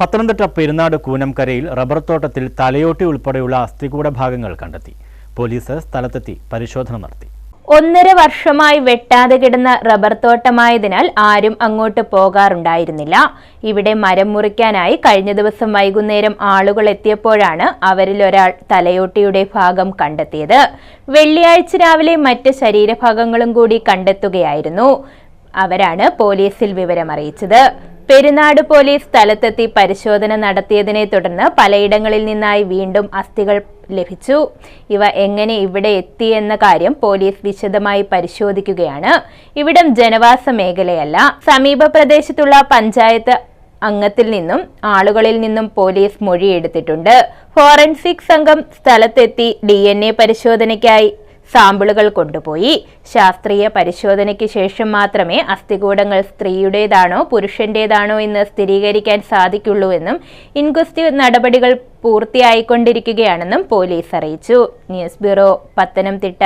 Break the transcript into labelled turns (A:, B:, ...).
A: Pathanamthitta Perunad കൂനംകരയിൽ rubber തോട്ടത്തിൽ തലയോട്ടി ഉൾപ്പെടെയുള്ള അസ്ഥികൂട ഭാഗങ്ങൾ കണ്ടെത്തി. പോലീസ് സ്ഥലത്തെത്തി പരിശോധന നടത്തി.
B: ഒന്നര വർഷമായി വെട്ടാതെ കിടന്ന റബ്ബർ തോട്ടമായതിനാൽ ആരും അങ്ങോട്ട് പോകാറുണ്ടായിരുന്നില്ല. ഇവിടെ മരം മുറിക്കാനായി കഴിഞ്ഞ ദിവസം വൈകുന്നേരം ആളുകൾ എത്തിയപ്പോഴാണ് അവരിൽ ഒരാൾ തലയോട്ടിയുടെ ഭാഗം കണ്ടെത്തിയത്. വെള്ളിയാഴ്ച രാവിലെ മറ്റ് ശരീരഭാഗങ്ങളും കൂടി കണ്ടെത്തുകയായിരുന്നു. അവരാണ് പോലീസിൽ വിവരമറിയിച്ചത്. പെരുന്നാട് പോലീസ് സ്ഥലത്തെത്തി പരിശോധന നടത്തിയതിനെ തുടർന്ന് പലയിടങ്ങളിൽ നിന്നായി വീണ്ടും അസ്ഥികൾ ലഭിച്ചു. ഇവ എങ്ങനെ ഇവിടെ എത്തി എന്ന കാര്യം പോലീസ് വിശദമായി പരിശോധിക്കുകയാണ്. ഇവിടം ജനവാസ മേഖലയല്ല. സമീപ പ്രദേശത്തുള്ള പഞ്ചായത്ത് അംഗത്തിൽ നിന്നും ആളുകളിൽ നിന്നും പോലീസ് മൊഴിയെടുത്തിട്ടുണ്ട്. ഫോറൻസിക് സംഘം സ്ഥലത്തെത്തി ഡി പരിശോധനയ്ക്കായി സാമ്പിളുകൾ കൊണ്ടുപോയി. ശാസ്ത്രീയ പരിശോധനയ്ക്ക് ശേഷം മാത്രമേ അസ്ഥികൂടങ്ങൾ സ്ത്രീയുടേതാണോ പുരുഷന്റേതാണോ എന്ന് സ്ഥിരീകരിക്കാൻ സാധിക്കുള്ളൂ എന്നും ഇൻക്വസ്റ്റ് നടപടികൾ പൂർത്തിയായിക്കൊണ്ടിരിക്കുകയാണെന്നും പോലീസ് അറിയിച്ചു. News bureau Pathanamthitta.